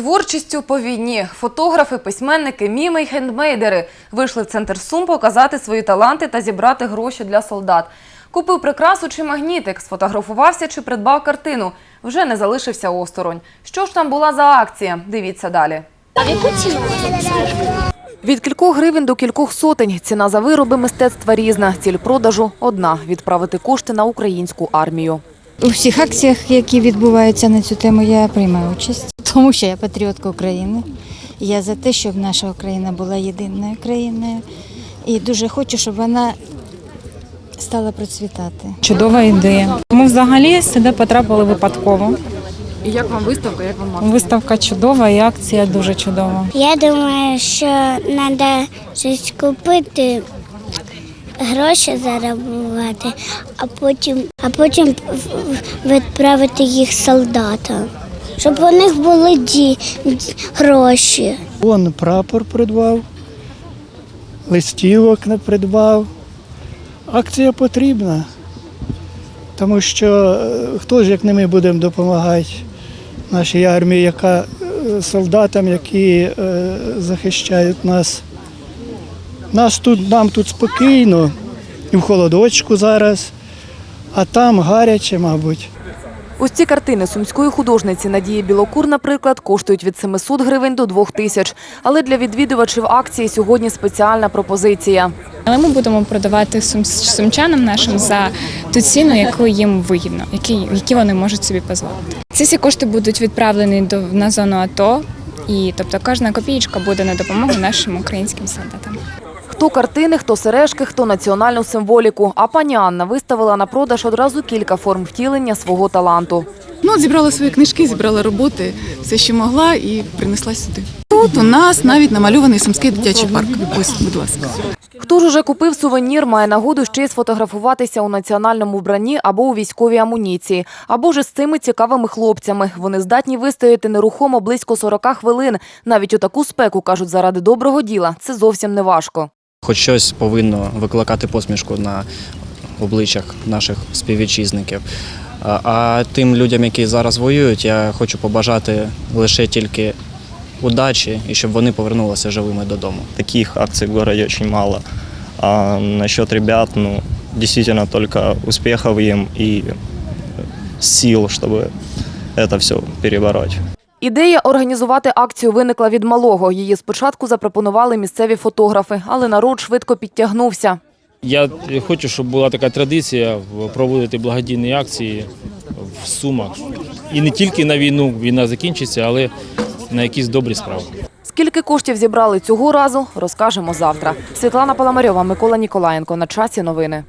Творчістю по війні фотографи, письменники, міми й хендмейдери вийшли в центр Сум показати свої таланти та зібрати гроші для солдат. Купив прикрасу чи магнітик, сфотографувався чи придбав картину. Вже не залишився осторонь. Що ж там була за акція? Дивіться далі. Від кількох гривень до кількох сотень. Ціна за вироби мистецтва різна. Ціль продажу одна відправити кошти на українську армію. У всіх акціях, які відбуваються на цю тему, я приймаю участь, тому що я патріотка України. Я за те, щоб наша Україна була єдиною країною. І дуже хочу, щоб вона стала процвітати. Чудова ідея. Ми взагалі сюди потрапили випадково. І як вам виставка? Як вам Виставка чудова і акція дуже чудова. Я думаю, що треба щось купити, гроші заробувати, а потім, а потім відправити їх солдатам, щоб у них були ді, гроші. Он прапор придбав, листівок не придбав. Акція потрібна, тому що е, хто ж як не ми будемо допомагати нашій армії, яка е, солдатам, які е, захищають нас. Нас тут, нам тут спокійно, і в холодочку зараз, а там гаряче, мабуть. Ось ці картини сумської художниці Надії Білокур, наприклад, коштують від 700 гривень до 2000. Але для відвідувачів акції сьогодні спеціальна пропозиція. Але ми будемо продавати сум- сумчанам нашим за ту ціну, яку їм вигідно, які, які вони можуть собі дозволити. Ці всі кошти будуть відправлені до на зону АТО, і тобто кожна копієчка буде на допомогу нашим українським солдатам. Хто картини, хто сережки, хто національну символіку. А пані Анна виставила на продаж одразу кілька форм втілення свого таланту. Ну, от зібрала свої книжки, зібрала роботи, все, що могла, і принесла сюди. Тут у нас навіть намальований сумський дитячий парк. Ось, будь ласка. Хто ж уже купив сувенір, має нагоду ще й сфотографуватися у національному вбранні або у військовій амуніції, або ж з цими цікавими хлопцями. Вони здатні вистояти нерухомо близько 40 хвилин. Навіть у таку спеку кажуть, заради доброго діла це зовсім не важко. Хоч щось повинно викликати посмішку на обличчях наших співвітчизників. А, тим людям, які зараз воюють, я хочу побажати лише тільки удачі і щоб вони повернулися живими додому. Таких акций в городе очень мало. А насчет ребят, ну, действительно только успехов им и сил, чтобы это все перебороть. Ідея організувати акцію виникла від малого. Її спочатку запропонували місцеві фотографи, але народ швидко підтягнувся. Я хочу, щоб була така традиція проводити благодійні акції в Сумах. І не тільки на війну, війна закінчиться, але на якісь добрі справи. Скільки коштів зібрали цього разу, розкажемо завтра. Світлана Паламарьова, Микола Ніколаєнко. На часі новини.